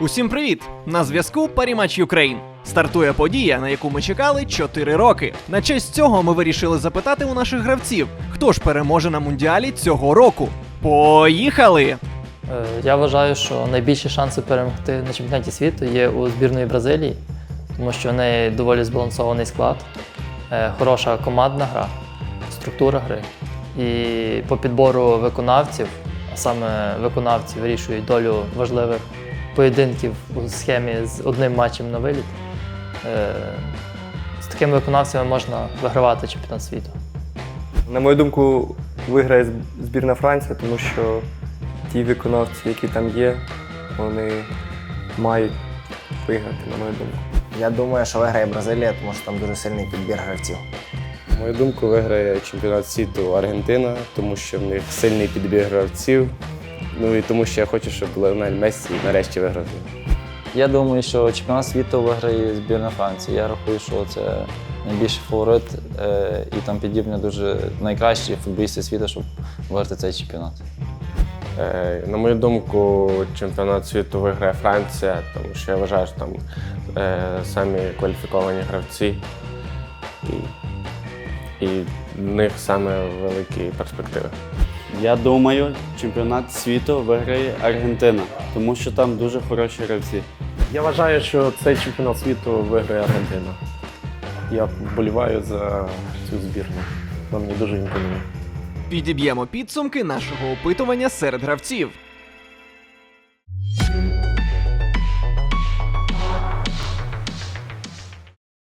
Усім привіт! На зв'язку Парімач Юкрейн. Стартує подія, на яку ми чекали 4 роки. На честь цього ми вирішили запитати у наших гравців, хто ж переможе на мундіалі цього року. Поїхали! Е, Я вважаю, що найбільші шанси перемогти на чемпіонаті світу є у збірної Бразилії, тому що в неї доволі збалансований склад, е, хороша командна гра, структура гри. І по підбору виконавців, а саме виконавці вирішують долю важливих поєдинків у схемі з одним матчем на виліт. Е, З такими виконавцями можна вигравати чемпіонат світу. На мою думку, виграє збірна Франція, тому що ті виконавці, які там є, вони мають виграти, на мою думку. Я думаю, що виграє Бразилія, тому що там дуже сильний підбір гравців. На мою думку, виграє чемпіонат світу Аргентина, тому що в них сильний підбір гравців. Ну і тому що я хочу, щоб Леонель Мессі нарешті виграв. Я думаю, що чемпіонат світу виграє збірна Франції. Я рахую, що це найбільший фаворит е, і там підібні дуже найкращі футболісти світу, щоб виграти цей чемпіонат. Е, На мою думку, чемпіонат світу виграє Франція, тому що я вважаю, що там е, самі кваліфіковані гравці і, і в них саме великі перспективи. Я думаю, чемпіонат світу виграє Аргентина, тому що там дуже хороші гравці. Я вважаю, що цей чемпіонат світу виграє Аргентина. Я вболіваю за цю збірну. Вона мені дуже імпонує. Підіб'ємо підсумки нашого опитування серед гравців.